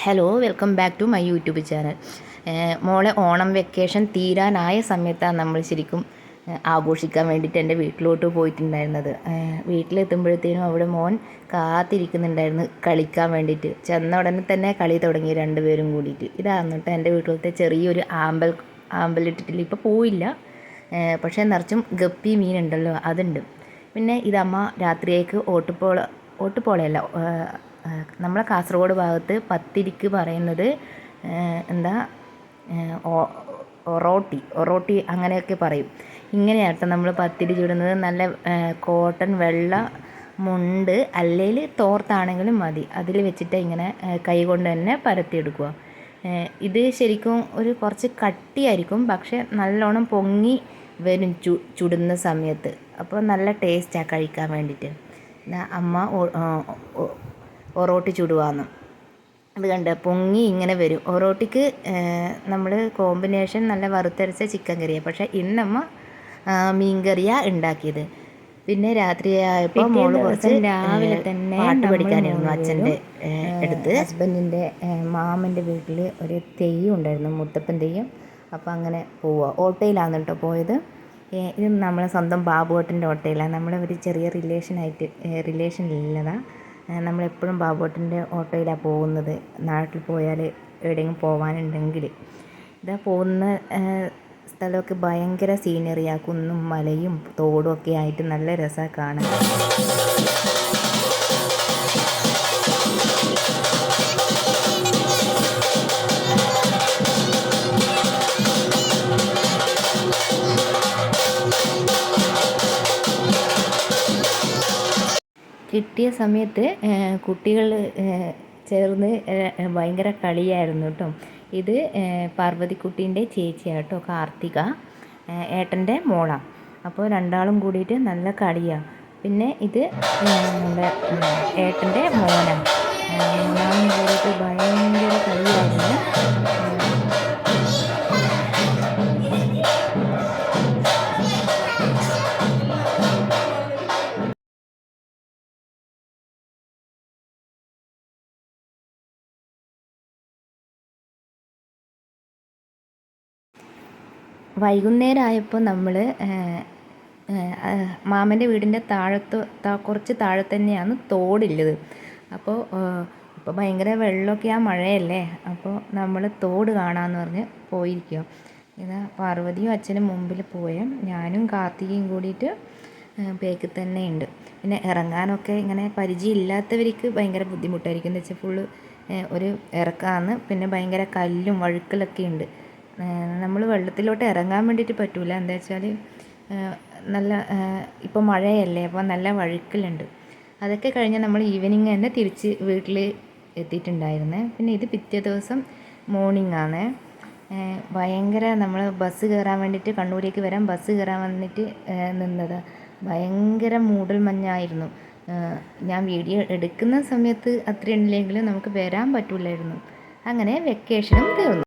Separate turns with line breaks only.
Hello welcome back to my YouTube channel മോളെ Onam vacation തീരാനായ സമയത്താണ് നമ്മൾ ശരിക്കും ആഘോഷിക്കാൻ വേണ്ടിയിട്ട് എന്റെ വീട്ടിലോട്ട് പോയിട്ടുണ്ടായിരുന്നത്. വീട്ടിലെത്തുമ്പോഴത്തേനും അവിടെ മോൻ കാത്തിരിക്കുന്നുണ്ടായിരുന്നു കളിക്കാൻ വേണ്ടിയിട്ട്. ചെന്ന ഉടനെ തന്നെ കളി തുടങ്ങി രണ്ടുപേരും കൂടിയിട്ട്. ഇതാണ് കേട്ടോ എന്റെ വീട്ടിലത്തെ ചെറിയൊരു ആമ്പൽ ആമ്പലിട്ടിട്ടില്ല ഇപ്പോൾ പോയില്ല പക്ഷേ നിറച്ചും ഗപ്പി മീനുണ്ടല്ലോ അതുണ്ട്. പിന്നെ ഇതമ്മ രാത്രിയേക്ക് ഓട്ടുപോള ഓട്ടുപോളയല്ല നമ്മളെ കാസർഗോഡ് ഭാഗത്ത് പത്തിരിക്ക് പറയുന്നത് എന്താ ഒറോട്ടി ഒറോട്ടി അങ്ങനെയൊക്കെ പറയും. ഇങ്ങനെയാട്ടോ നമ്മൾ പത്തിരി ചുടുന്നത്. നല്ല കോട്ടൺ വെള്ള മുണ്ട് അല്ലെങ്കിൽ തോർത്താണെങ്കിലും മതി. അതിൽ വെച്ചിട്ട് ഇങ്ങനെ കൈകൊണ്ട് തന്നെ പരത്തിയെടുക്കുക. ഇത് ശരിക്കും ഒരു കുറച്ച് കട്ടിയായിരിക്കും. പക്ഷെ നല്ലോണം പൊങ്ങി വരും ചു ചുടുന്ന സമയത്ത്. അപ്പോൾ നല്ല ടേസ്റ്റാണ് കഴിക്കാൻ വേണ്ടിയിട്ട്. അമ്മ ഒറോട്ടി ചുടുവാന്ന് അത് കണ്ട് പൊങ്ങി ഇങ്ങനെ വരും. ഒറോട്ടിക്ക് നമ്മൾ കോമ്പിനേഷൻ നല്ല വറുത്തരച്ച ചിക്കൻ കറിയാണ് പക്ഷേ ഇന്നമ്മ മീൻ കറിയാണ് ഉണ്ടാക്കിയത് പിന്നെ രാത്രിയായപ്പോൾ മോൾ കുറച്ച് രാവിലെ തന്നെ പാട്ട് പഠിക്കാനായിരുന്നു അച്ഛന്റെ അടുത്ത്. ഹസ്ബൻഡിന്റെ മാമന്റെ വീട്ടിൽ ഒരു തെയ്യം ഉണ്ടായിരുന്നു മുത്തപ്പൻ തെയ്യം. അപ്പോൾ അങ്ങനെ പോവുക ഓട്ടോയിലാണ് കേട്ടോ പോയത്. ഇത് നമ്മളെ സ്വന്തം ബാബുവേട്ടന്റെ ഓട്ടോയിലാണ് നമ്മളെ ഒരു ചെറിയ റിലേഷനായിട്ട് റിലേഷനിലുള്ളതാണ് നമ്മളെപ്പോഴും ബാബുവേട്ടന്റെ ഓട്ടോയിലാണ് പോകുന്നത്. നാട്ടിൽ പോയാൽ എവിടെയെങ്കിലും പോകാനുണ്ടെങ്കിൽ ഇതാ പോകുന്ന സ്ഥലമൊക്കെ ഭയങ്കര സീനറിയാണ് കുന്നും മലയും തോടും ഒക്കെ ആയിട്ട് നല്ല രസമാണ് കാണാൻ. കിട്ടിയ സമയത്ത് കുട്ടികൾ ചേർന്ന് ഭയങ്കര കളിയായിരുന്നു കേട്ടോ ഇത് പാർവതിക്കുട്ടീന്റെ ചേച്ചിയാണ് കേട്ടോ കാർത്തിക ഏട്ടന്റെ മോളാണ് അപ്പോൾ രണ്ടാളും കൂടിയിട്ട് നല്ല കളിയാണ് പിന്നെ ഇത് നമ്മുടെ ഏട്ടന്റെ മോനാണ് ഏഹ്, കൂടിയിട്ട് ഭയങ്കര വൈകുന്നേരം ആയപ്പോൾ നമ്മൾ മാമന്റെ വീടിന്റെ താഴത്ത് കുറച്ച് താഴെ തന്നെയാണ് തോടുള്ളത് അപ്പോൾ ഇപ്പോൾ ഭയങ്കര വെള്ളമൊക്കെ ആ മഴയല്ലേ? അപ്പോൾ നമ്മൾ തോട് കാണാമെന്ന് പറഞ്ഞ് പോയിരിക്കുക. ഇതാ പാർവതിയും അച്ഛനും മുമ്പിൽ പോയ ഞാനും കാർത്തികയും കൂടിയിട്ട് ബേക്കിൽ തന്നെ ഉണ്ട്. പിന്നെ ഇറങ്ങാനൊക്കെ ഇങ്ങനെ പരിചയമില്ലാത്തവർക്ക് ഭയങ്കര ബുദ്ധിമുട്ടായിരിക്കും. എന്ന് വെച്ചാൽ ഫുള്ള് ഒരു ഇറക്കാന്ന് പിന്നെ ഭയങ്കര കല്ലും വഴുക്കലൊക്കെ ഉണ്ട്. നമ്മൾ വെള്ളത്തിലോട്ട് ഇറങ്ങാൻ വേണ്ടിയിട്ട് പറ്റില്ല എന്താ വെച്ചാൽ നല്ല ഇപ്പോൾ മഴയല്ലേ അപ്പോൾ നല്ല വഴുക്കലുണ്ട്. അതൊക്കെ കഴിഞ്ഞ് നമ്മൾ ഈവനിങ് തന്നെ തിരിച്ച് വീട്ടിൽ എത്തിയിട്ടുണ്ടായിരുന്നേ. പിന്നെ ഇത് പിറ്റേ ദിവസം മോർണിംഗ് ആണ് ഭയങ്കര നമ്മൾ ബസ് കയറാൻ വേണ്ടിയിട്ട് കണ്ണൂരേക്ക് വരാൻ ബസ് കയറാൻ വന്നിട്ട് നിന്നത്. ഭയങ്കര മൂടൽ മഞ്ഞായിരുന്നു. ഞാൻ വീഡിയോ എടുക്കുന്ന സമയത്ത് അത്രയുണ്ടെങ്കിലും നമുക്ക് വരാൻ പറ്റില്ലായിരുന്നു അങ്ങനെ വെക്കേഷനും തീർന്നു.